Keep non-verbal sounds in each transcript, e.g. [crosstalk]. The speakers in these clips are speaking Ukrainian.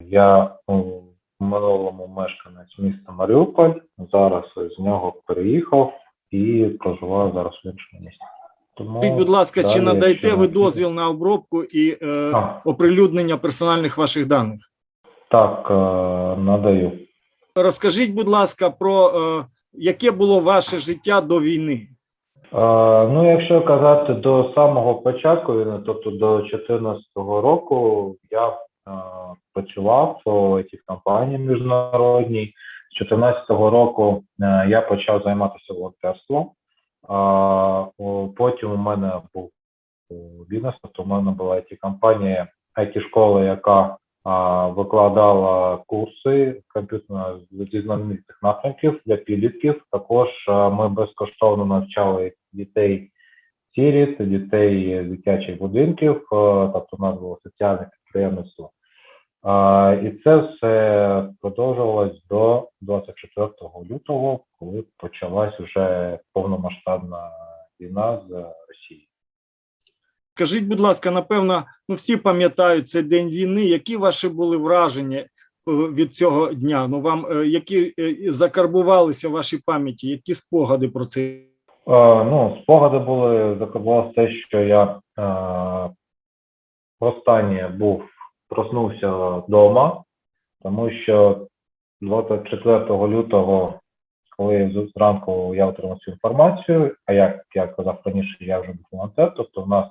Я у минулому мешканець міста Маріуполь. Зараз з нього переїхав і проживаю зараз в іншому місті. Тому Скажіть, будь ласка, чи далі, надаєте якщо ви дозвіл на обробку і е, А, оприлюднення персональних ваших даних? так, е, надаю. Розкажіть, будь ласка, про е, яке було ваше життя до війни? Е, Ну, якщо казати до самого початку війни, тобто до 2014 року, я е, працював у цій компанії міжнародній. З 2014 року е, я почав займатися волонтерством. Потім у мене був бізнес, тобто у мене була it компанія it школа яка викладала курси комп'ютерно зі напрямків для підлітків. Також ми безкоштовно навчали дітей сіріт, дітей з дитячих будинків, е, тобто у нас було соціальне підприємництво. А, І це все продовжувалось до 24 лютого, коли почалась вже повномасштабна війна з Росією. Скажіть, будь ласка, напевно, ну всі пам'ятають цей день війни. Які ваші були враження е, від цього дня? Ну вам е, які е, закарбувалися в вашій пам'яті? Які спогади про це? Е, ну, спогади були закарбувалося те, що я е, останнє був, проснувся вдома, тому що 24 лютого, коли зранку я отримав цю інформацію, а як я казав раніше, я вже був волонтер, тобто в нас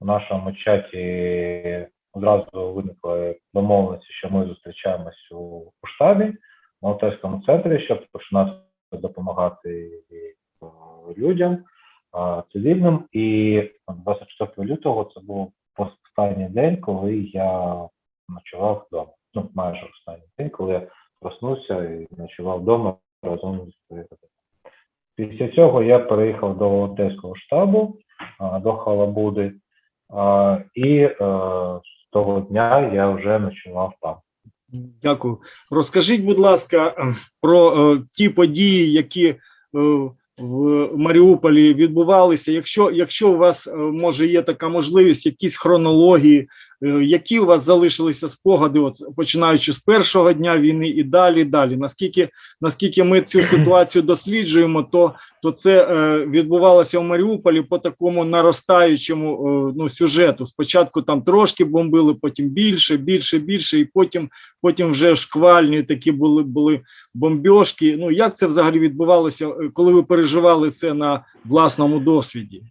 в нашому чаті одразу виникли домовленості, що ми зустрічаємось у, штабі, в волонтерському центрі, щоб починати допомагати е, людям цивільним. І 24 лютого це був останній день, коли я ночував вдома. Ну, майже останній день, коли я проснувся і ночував вдома разом своєю родиною. Після цього я переїхав до волонтерського штабу, до Халабуди, і е, з того дня я вже ночував там. Дякую. Розкажіть, будь ласка, е, про е, ті події, які в Маріуполі відбувалися. Якщо, якщо у вас е, може є така можливість, якісь хронології, які у вас залишилися спогади, от, починаючи з першого дня війни і далі, далі. Наскільки, наскільки ми цю [clears throat] ситуацію досліджуємо, то, то це е, відбувалося в Маріуполі по такому наростаючому е, ну, сюжету. Спочатку там трошки бомбили, потім більше, більше, більше, і потім потім вже шквальні такі були були бомбьошки. Ну як це взагалі відбувалося, е, коли ви переживали це на власному досвіді?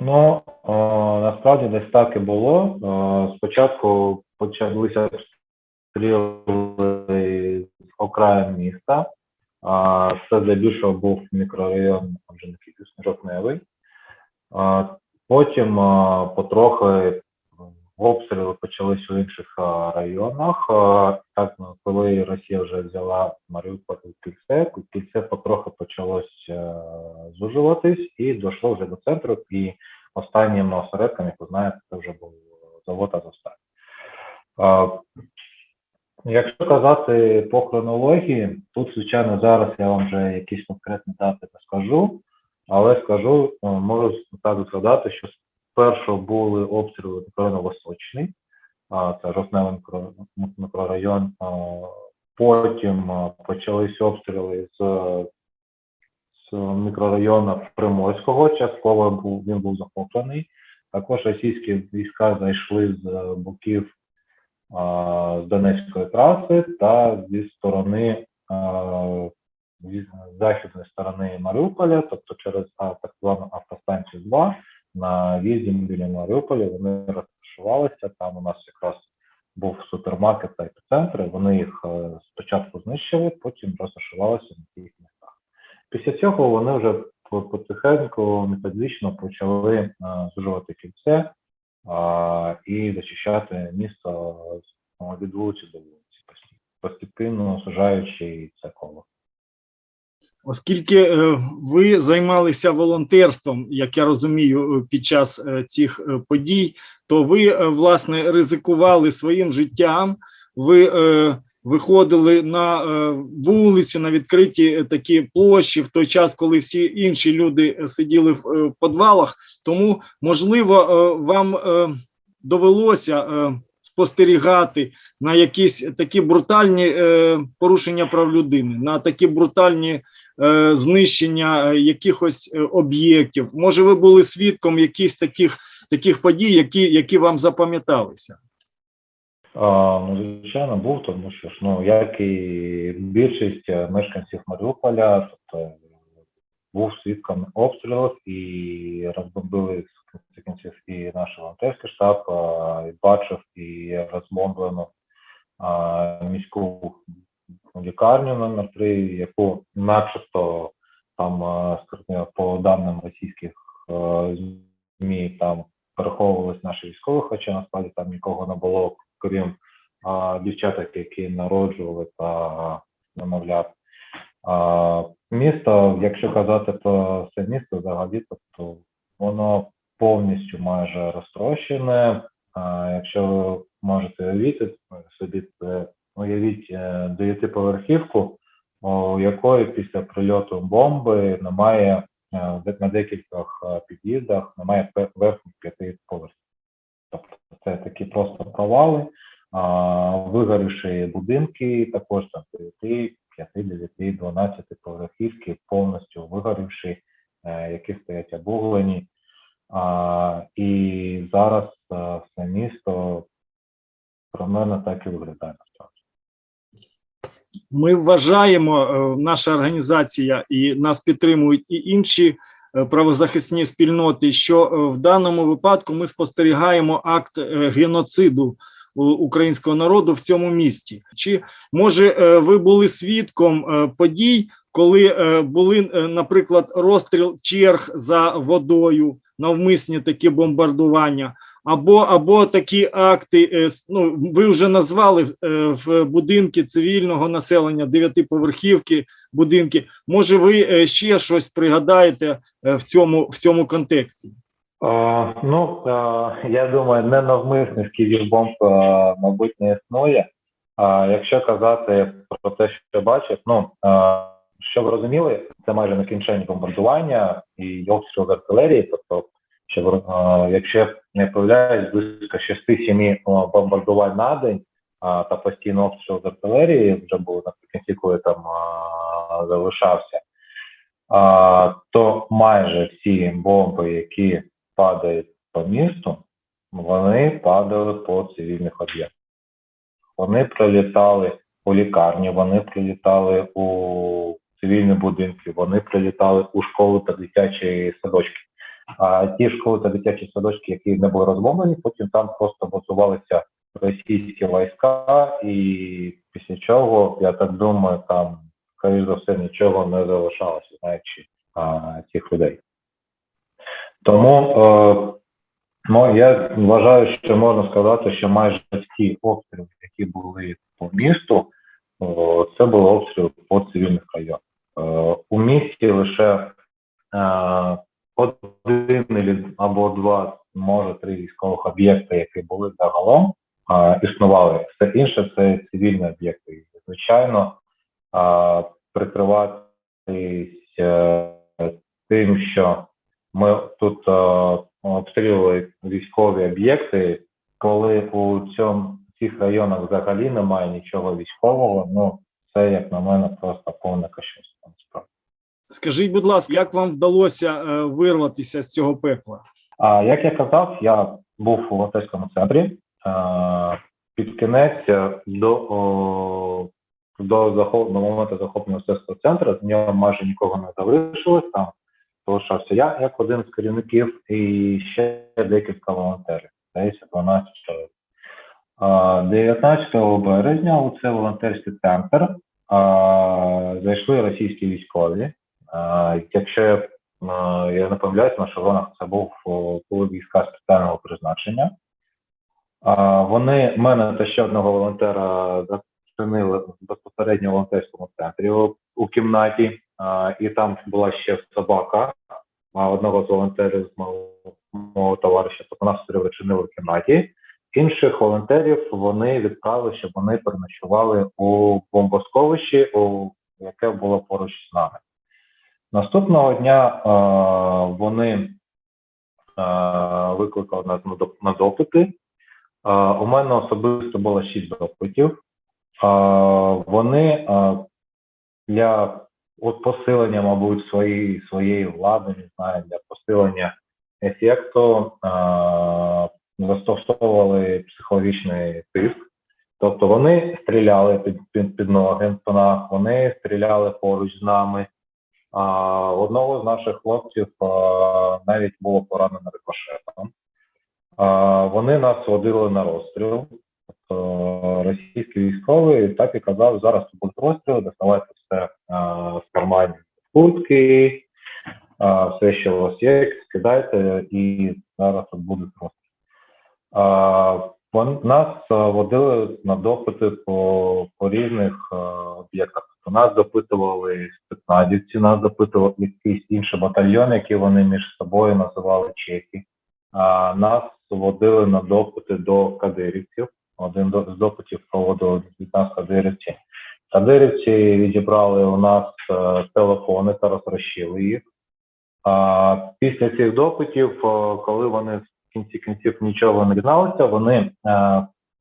Ну, о, насправді десь так і було. О, спочатку почалися обстріли з окраїн міста. А, це здебільшого був мікрорайон Жовтневий. Потім а, потрохи обстріли почались у інших районах. Так, ну, коли Росія вже взяла Маріуполь кільце, кільце потрохи почалось е, зужуватись і дійшло вже до центру. І останнім осередком, як ви знаєте, це вже був завод Азовсталь. Якщо казати по хронології, тут, звичайно, зараз я вам вже якісь конкретні дати не скажу, але скажу, е, можу так згадати, що спершу були обстріли мікрорайону Восточний, це мікро- мікрорайон, потім почались обстріли з з мікрорайону Приморського, частково був він був захоплений. Також російські війська зайшли з боків а, з Донецької траси та зі сторони а, зі західної сторони Маріуполя, тобто через а, так звану автостанцію 2 на в'їзді біля Маріуполя вони розташувалися. Там у нас якраз був супермаркет та епіцентр. Вони їх е, спочатку знищили, потім розташувалися на містах. Після цього вони вже потихеньку методично почали е, зужувати кільце а, і зачищати місто ну, від вулиці до вулиці, пості- постепенно сужаючи це коло. Оскільки е, ви займалися волонтерством, як я розумію, е, під час е, цих е, подій, то ви е, власне ризикували своїм життям. Ви е, виходили на е, вулиці, на відкриті е, такі площі в той час, коли всі інші люди е, сиділи в підвалах. Тому можливо, вам довелося спостерігати на якісь такі брутальні порушення прав людини, на такі брутальні знищення якихось об'єктів? Може, ви були свідком якихось таких, таких подій, які, які вам запам'яталися? Ну, звичайно, був, тому що ж, ну, як і більшість е, мешканців Маріуполя, тобто був свідком обстрілів і розбомбили в кінці кінців і наш волонтерський штаб, і бачив і розбомблену міську лікарню номер 3 яку начебто там скажімо, по даним російських е, ЗМІ там переховувались наші військові, хоча насправді там нікого не було, крім а, дівчаток, які народжували та немовлят. А, місто, якщо казати про це місто взагалі, тобто воно повністю майже розтрощене. А, якщо можете уявити собі, уявіть е, дев'ятиповерхівку, у якої після прильоту бомби немає е, на декількох е, під'їздах, немає верхніх п'яти поверхів. Це такі просто провали, а, вигорівші будинки, також там 9, 5, 9, 12 поверхівки, повністю вигорівші, е, які стоять обуглені. А, і зараз е, все місто примерно так і виглядає насправді. Ми вважаємо, е, наша організація і нас підтримують і інші правозахисні спільноти, що е, в даному випадку ми спостерігаємо акт е, геноциду українського народу в цьому місті. Чи може е, ви були свідком е, подій, коли е, були, е, наприклад, розстріл черг за водою, навмисні такі бомбардування? Або або такі акти, е, ну ви вже назвали е, в будинки цивільного населення, дев'ятиповерхівки, будинки. Може, ви е, ще щось пригадаєте в цьому в цьому контексті? Е, ну, е, я думаю, ненавмисних кілів бомб, е, мабуть, не існує. А якщо казати про те, що бачив, ну е, щоб розуміли, це майже некінченні бомбардування і обстріл з артилерії. Тобто, ви, е, якщо не помиляюсь, близько 6-7 бомбардувань на день та постійно обстріл з артилерії вже було наприкінці, коли там залишався. То майже всі бомби, які падають по місту, вони падали по цивільних об'єктах. Вони прилітали у лікарні, вони прилітали у цивільні будинки, вони прилітали у школи та дитячі садочки. А ті школи та дитячі садочки, які не були розбомблені, потім там просто базувалися російські війська, і після чого, я так думаю, там, скоріш за все, нічого не залишалося, знаючи а, цих людей. Тому е, ну, я вважаю, що можна сказати, що майже всі обстріли, які були по місту, о, це були обстріли по цивільних районах. Е, у місті лише е, один або два, може три військових об'єкти, які були загалом, існували. Все інше це цивільні об'єкти. І, Звичайно, прикриватись е, тим, що ми тут е, обстрілювали військові об'єкти, коли у цьому цих районах взагалі немає нічого військового. Ну це як на мене просто повне кощунство. Скажіть, будь ласка, як вам вдалося е, вирватися з цього пекла? А як я казав, я був у волонтерському центрі. Е, під кінець е, до, до, захоп, до моменту захоплення волонтерського центру з нього майже нікого не залишилось. Там залишався я як один з керівників і ще декілька волонтерів. Здається, 12 чоловік. 19 березня у цей волонтерський центр зайшли російські військові. Якщо я не помиляюсь, на шевронах це був о, війська спеціального призначення. Вони мене та ще одного волонтера зачинили безпосередньо волонтерському центрі у, кімнаті, і там була ще собака одного з волонтерів з мого, товариша. Тобто нас все зачинили в кімнаті. Інших волонтерів вони відправили, щоб вони переночували у бомбосховищі, яке було поруч з нами. Наступного дня е, вони е, викликали нас на доп- на допити. А, у мене особисто було шість допитів. Вони для от посилення, мабуть, своєї, своєї влади, не знаю, для посилення ефекту застосовували психологічний тиск. Тобто вони стріляли під, під, під ноги вони стріляли поруч з нами. А, одного з наших хлопців а, навіть було поранено рикошетом. А, вони нас водили на розстріл. Тобто російський військовий так і казав, зараз буде розстріл, доставайте все а, з карманів куртки, все, що у вас є, скидайте, і зараз тут буде розстріл. А, нас водили на допити по, по різних об'єктах. Тобто нас допитували спецназівці, нас допитували якийсь інший батальйон, який вони між собою називали чеки. А, нас водили на допити до кадирівців. Один з допитів проводили нас кадирівці. Кадирівці відібрали у нас е, телефони та розрощили їх. А, після цих допитів, е, коли вони в кінці кінців нічого не дізналися, вони е,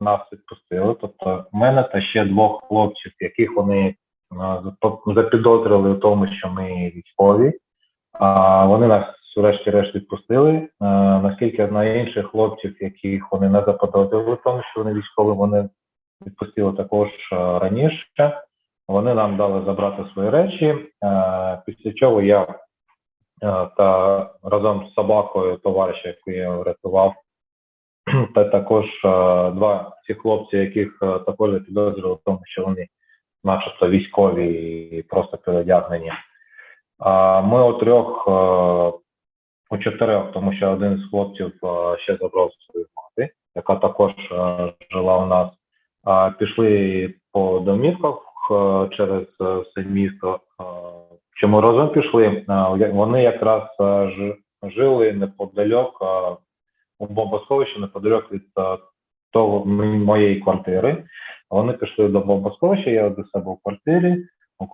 нас відпустили. Тобто, мене та ще двох хлопців, яких вони е, запідозрили в тому, що ми військові. А, вони нас врешті-решт відпустили. Е, наскільки на інших хлопців, яких вони не заподозрили в тому, що вони військові, вони відпустили також раніше. Вони нам дали забрати свої речі. Е, після чого я та разом з собакою товариша, яку я врятував, [clears throat] та також е, два ці хлопці, яких е, також підозрювали в тому, що вони, начебто, військові і просто переодягнені. А ми у трьох, е, у чотирьох, тому що один з хлопців е, ще забрав свою мати, яка також е, жила у нас. Пішли по домівках е, через е, все місто. Е, Чому разом пішли? Е, Вони якраз е, жили неподалік е, у бомбосховищі, неподалік від того моєї квартири. Вони пішли до бомбосховища, я до себе в квартирі,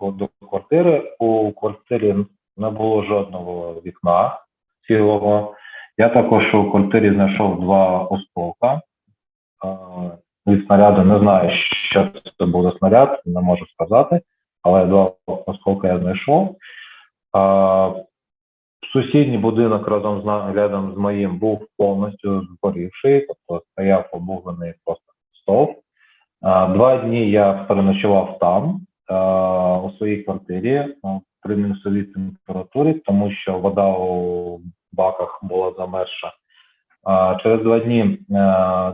до квартири. У квартирі не було жодного вікна цілого. Я також у квартирі знайшов два осколка від снаряду. Не знаю, що це був за снаряд, не можу сказати, але два осколка я знайшов. А, сусідній будинок разом з рядом з моїм був повністю згорівший, тобто стояв обуглений просто стовп. Два дні я переночував там, а, у своїй квартирі при мінусовій температурі, тому що вода у баках була замерзша. Через два дні е,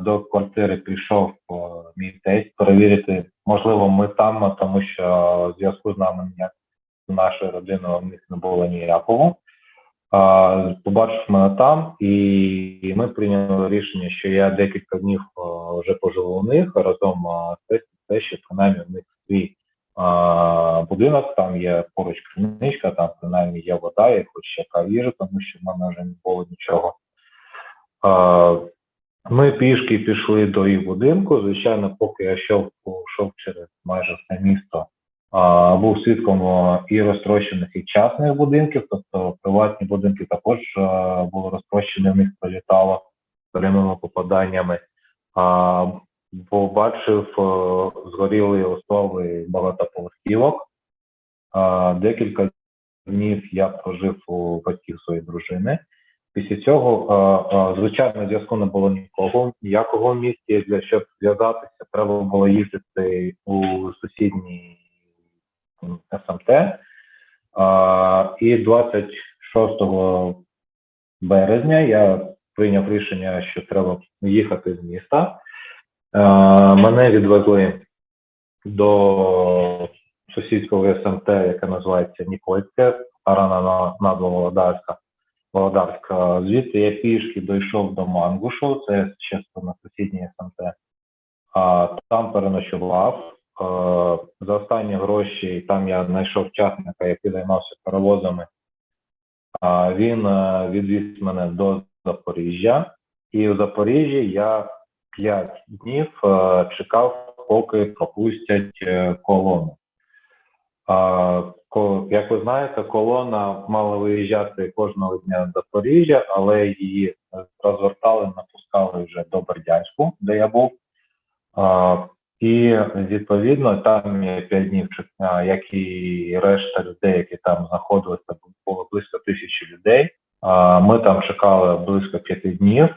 до квартири прийшов е, мій тесть перевірити, можливо, ми там, тому що зв'язку з нами ніяк з нашою родиною в них не було ніякого. Побачив мене там, і ми прийняли рішення, що я декілька днів е, вже поживу у них разом з тестом, те, що принаймні у них свій будинок, там є поруч крамничка, там принаймні є вода, є хоч яка їжа, тому що в мене вже не було нічого. Ми пішки пішли до їх будинку. Звичайно, поки я йшов, йшов через майже все місто, був свідком і розтрощених і частних будинків, тобто приватні будинки також були розтрощені, в них прилітало прямими попаданнями. Побачив а, згорілі основи багатоповерхівок. Декілька днів я прожив у батьків своєї дружини. Після цього, е, е, звичайно, зв'язку не було нікого, ніякого місті. Для щоб зв'язатися, треба було їздити у сусідній СМТ. Е, І 26 березня я прийняв рішення, що треба їхати з міста. Мене відвезли до сусідського СМТ, яке називається Нікольське, Арана Надва Володарська. Володарська. Звідти я пішки дійшов до Мангушу, це частина сусідньої СМТ. А, там переночував. Е, за останні гроші там я знайшов частника, який займався перевозами. А, він е, відвіз мене до Запоріжжя, і в Запоріжжі я 5 днів е, чекав, поки пропустять колону. Як ви знаєте, колона мала виїжджати кожного дня з Запоріжжя, але її розвертали, напускали вже до Бердянську, де я був. І відповідно там є 5 днів, як і решта людей, які там знаходилися, було близько тисячі людей. А, Ми там чекали близько 5 днів,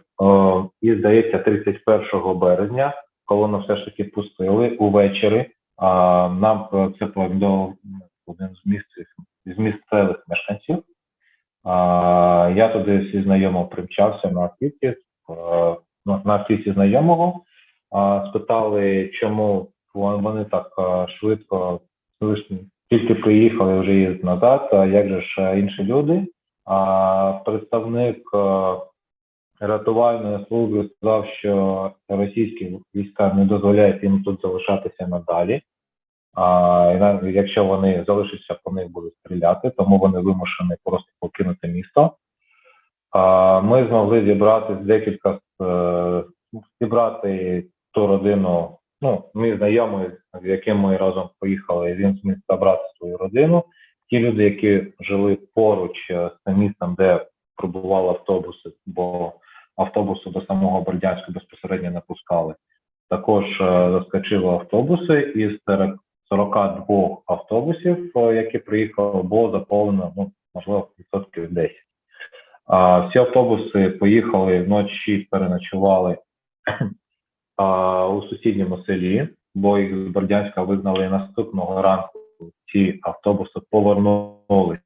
і здається, 31 березня колону все ж таки пустили увечері. Нам е, це повідомив один з місцевих з місцевих мешканців. Я туди зі знайомого примчався на автівці, на автівці знайомого. Спитали, чому вони так швидко тільки приїхали, вже їздять назад. Як же ж інші люди? Представник рятувальної служби сказав, що російські війська не дозволяють їм тут залишатися надалі. А якщо вони залишаться, по них будуть стріляти, тому вони вимушені просто покинути місто. А ми змогли зібрати декілька е, зібрати ту родину. Ну, мій знайомий, з яким ми разом поїхали, він зміг забрати свою родину. Ті люди, які жили поруч е, з містом, де пробували автобуси, бо автобуси до самого Бердянська безпосередньо не пускали. Також е, заскочили автобуси із 40 42 автобусів, е, які приїхали, було заповнено, ну, можливо, відсотків 10. А, всі автобуси поїхали вночі, переночували [clears throat] а, у сусідньому селі, бо їх з Бердянська вигнали наступного ранку. Ці автобуси повернулись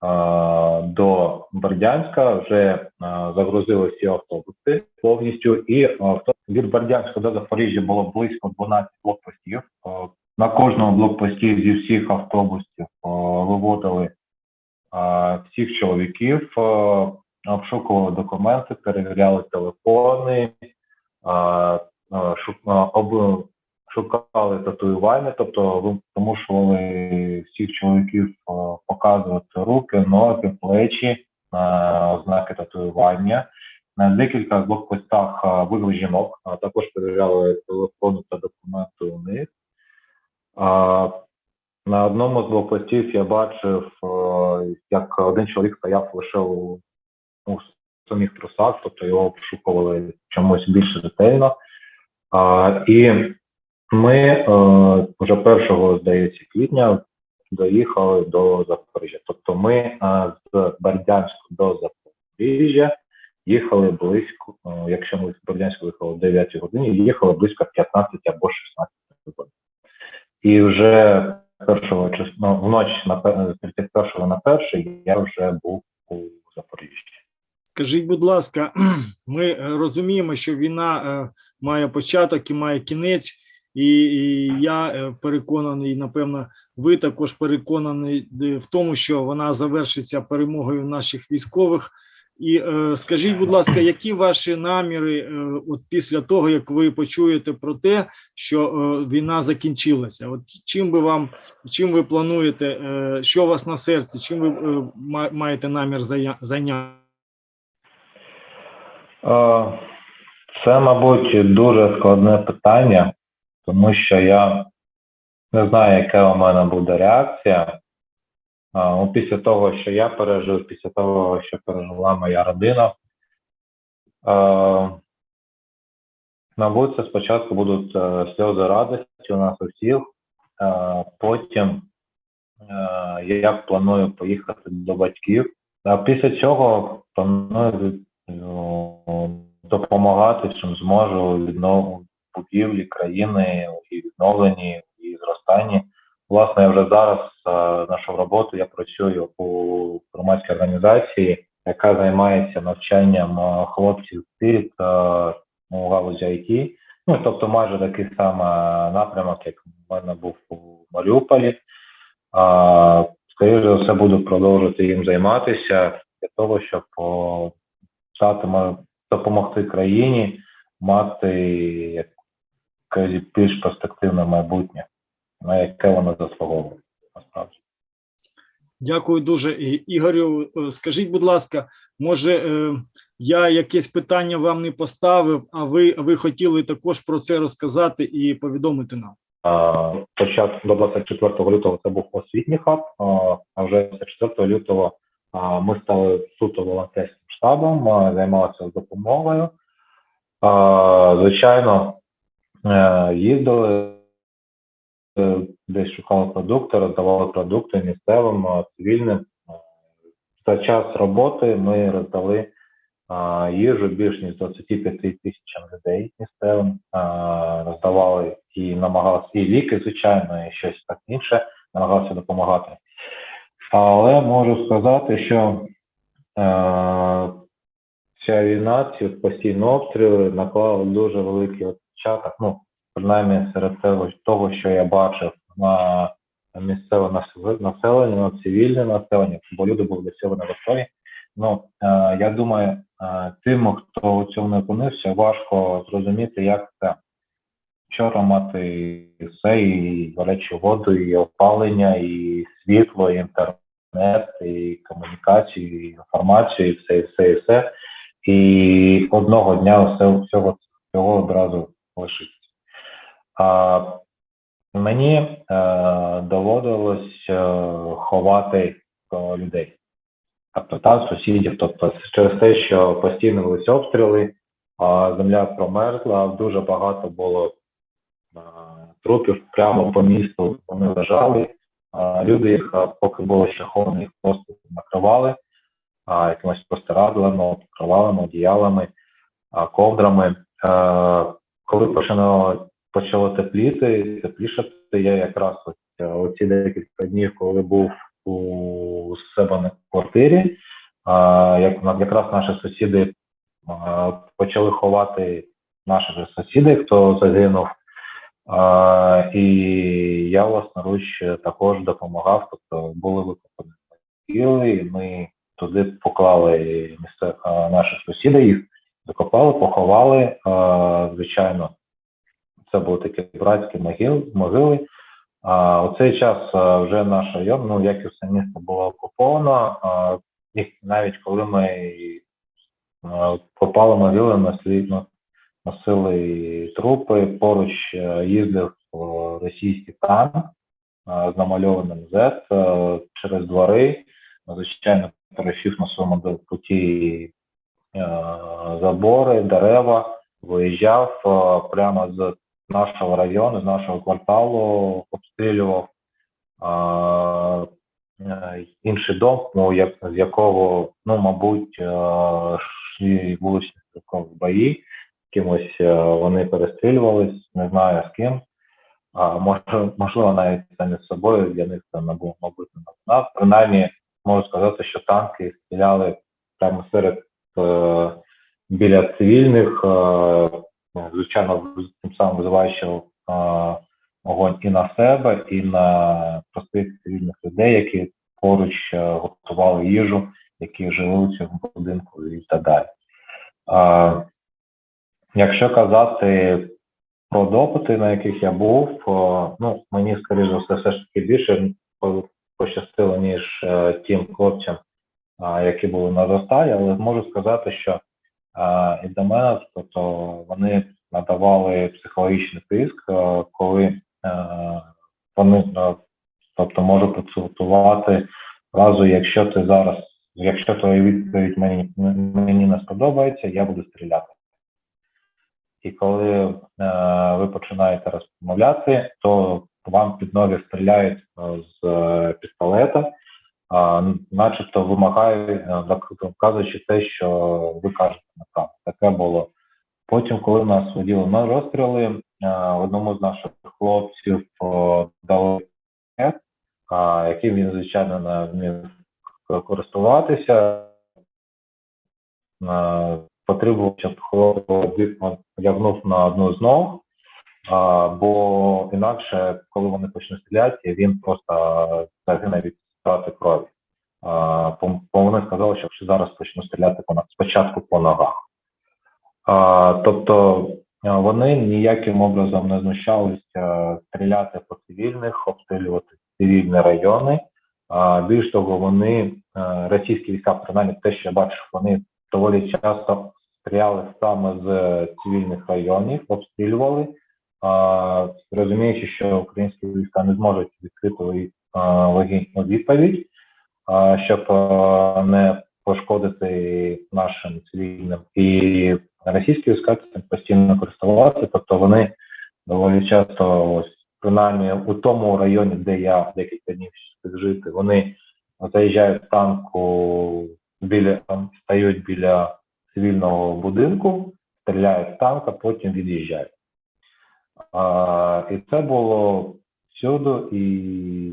а, до Бердянська, вже а, загрузили всі автобуси повністю, і авто від Бердянська до Запоріжжя було близько 12 блокпостів. На кожному блокпості зі всіх автобусів виводили всіх чоловіків, обшукували документи, перевіряли телефони, шукали татуювання, тобто ви- примушували всіх чоловіків показувати руки, ноги, плечі, ознаки татуювання. На декілька блокпостах вивели жінок, також перевіряли телефони та документи у них. На одному з блокпостів я бачив, е, як один чоловік стояв лише у, у самих трусах, тобто його обшукували чомусь більш ретельно. І ми е, вже 1, здається, квітня доїхали до Запоріжжя. Тобто ми е, з Бердянська до Запоріжжя їхали близько, якщо ми з Бердянська виїхали о 9 годині, їхали близько 15 або 16 годин. І вже першого числа ну, вночі на пе- з 31 на 1 я вже був у Запоріжжі. Скажіть, будь ласка, [clears throat] ми е, розуміємо, що війна е, має початок і має кінець, і, і я е, переконаний, напевно, ви також переконані е, в тому, що вона завершиться перемогою наших військових. І е, скажіть, будь ласка, які ваші наміри е, от після того, як ви почуєте про те, що е, війна закінчилася? От чим би вам, чим ви плануєте, е, що у вас на серці, чим ви е, ма- маєте намір зайняти? Це, мабуть, дуже складне питання, тому що я не знаю, яка у мене буде реакція. Е, ну, Після того, що я пережив, після того, що пережила моя родина. Е, Мабуть, це спочатку будуть е, сльози радості у нас у всіх, е, потім е, я планую поїхати до батьків. А після цього планую ну, допомагати чим зможу відновленню будівлі країни і відновленні і зростанні. Власне, я вже зараз е, знайшов роботу. Я працюю у громадській організації, яка займається навчанням е, хлопців сиріт е, у галузі IT. Ну, тобто майже такий самий напрямок, як в мене був у Маріуполі. Скоріше за все, буду продовжувати їм займатися для того, щоб стати допомогти країні мати більш перспективне майбутнє, на яке вона заслуговує насправді. Дякую дуже, Ігорю. Е, Скажіть, будь ласка, може е, я якесь питання вам не поставив, а ви, ви хотіли також про це розказати і повідомити нам? початку до 24 лютого це був освітній хаб, а, вже 24 лютого ми стали суто волонтерським штабом, займалися допомогою. Звичайно, е, їздили, десь шукали продукти, роздавали продукти місцевим, цивільним. За час роботи ми роздали їжу більш ніж 25 тисячам людей місцевим, роздавали і намагалися і ліки, звичайно, і щось так інше, намагалися допомагати. Але можу сказати, що е, ця війна, ці постійні обстріли наклали дуже великий відпечаток, ну, принаймні серед того, що я бачив на місцеве насел- населення, на цивільне населення, бо люди були до цього не готові. Ну, е, я думаю, е, тим, хто у цьому не опинився, важко зрозуміти, як це вчора мати все, і гарячу воду, і опалення, і світло, і інтернет, і комунікацію, і інформацію, і все, і все, і все. І одного дня все, всього цього одразу лишиться. А мені е, доводилось е, ховати е, людей тобто та сусідів, тобто через те, що постійно велися обстріли, а земля промерзла, дуже багато було а, трупів прямо по місту. Вони лежали. А, люди їх, поки було ще холодно, їх просто накривали а, якимось простирадлами, покривалами, одіялами, а, ковдрами. А, коли почало, почало тепліти, теплішати, я якраз ось, е, оці декілька днів, коли був у себе на квартирі. А, як якраз наші сусіди почали ховати наших же сусідів, хто загинув. А, і я власноруч також допомагав, тобто були викопані могили, і ми туди поклали місце наших сусідів, їх закопали, поховали. А, звичайно, це були такі братські могили, могили. А у цей час вже наш район, ну як і все місто було окуповано, а, і навіть коли ми попали могили, несли, ну, носили трупи, поруч е, їздив е, російський танк з намальованим Z е, через двори. Звичайно, пересів на своєму путі е, забори, дерева, виїжджав прямо з нашого району, з нашого кварталу обстрілював е, інший дом, ну, як, з якого, ну, мабуть, е, вуличні стрілкові бої, кимось е, вони перестрілювались, не знаю з ким. А, може, можливо, навіть самі з собою для них це не було, мабуть, не новина. Принаймні, можу сказати, що танки стріляли прямо серед е, біля цивільних, е, звичайно, тим самим визиваючи е, огонь і на себе, і на простих цивільних людей, які поруч е, готували їжу, які жили у цьому будинку і так далі. Якщо казати про допити, на яких я був, е, ну, мені, скоріше за все, все ж таки більше пощастило, ніж е, тим хлопцям, які були на зростаї, але можу сказати, що і до мене, тобто вони надавали психологічний тиск, е, коли е, вони, е, тобто, можу процитувати фразу, якщо ти зараз, якщо твоя відповідь мені, мені не сподобається, я буду стріляти. І коли е, ви починаєте розмовляти, то вам під ноги стріляють е, з е, пістолета, начебто вимагає, е, вказуючи те, що ви кажете направду. Таке було. Потім, коли нас воділи на розстріли, е, одному з наших хлопців е, дали яким він, звичайно, не вмів користуватися. Потребував, щоб хлопець одягнув на одну з ног, бо інакше, коли вони почнуть стріляти, він просто загине від втрати крові. Бо вони сказали, що якщо зараз почнуть стріляти по спочатку по ногах. Тобто вони ніяким образом не знущалися стріляти по цивільних, обстрілювати цивільні райони. Більш того, вони е, російські війська, принаймні те, що я бачив, вони доволі часто стріляли саме з цивільних районів, обстрілювали розуміючи, що українські війська не зможуть відкрити а, вогінь у відповідь, щоб не пошкодити нашим цивільним. І російські війська цим постійно користувалися, тобто вони доволі часто, ось принаймні у тому районі, де я декілька днів жити, вони заїжджають в танку біля стають біля цивільного будинку, стріляють з танка, потім від'їжджають. І це було всюди, і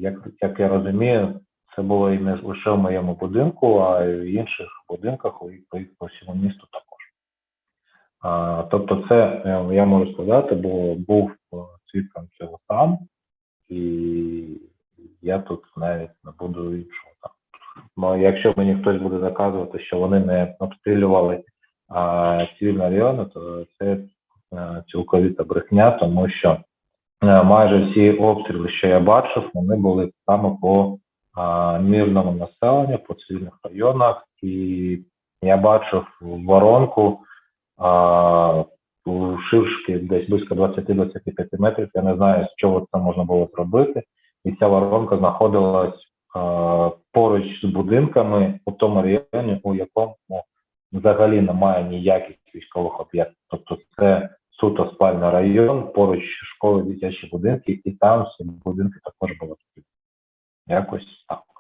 як, як я розумію, це було і не лише в моєму будинку, а й в інших будинках у- по, всьому місту також. А, тобто, це я можу сказати, бо був е, свідком цього сам, і я тут навіть не буду іншого там. Ну, якщо мені хтось буде доказувати, що вони не обстрілювали а, цивільні райони, то це цілковіта брехня, тому що е, майже всі обстріли, що я бачив, вони були саме по а, мирному населенню, по цивільних районах, і я бачив воронку ширшки десь близько 20-25 метрів. Я не знаю, з чого це можна було зробити. І ця воронка знаходилась е, поруч з будинками у тому районі, у якому взагалі немає ніяких військових об'єктів. Тобто це суто спальний район, поруч школи, дитячі будинки, і там всі будинки також були. Якось так.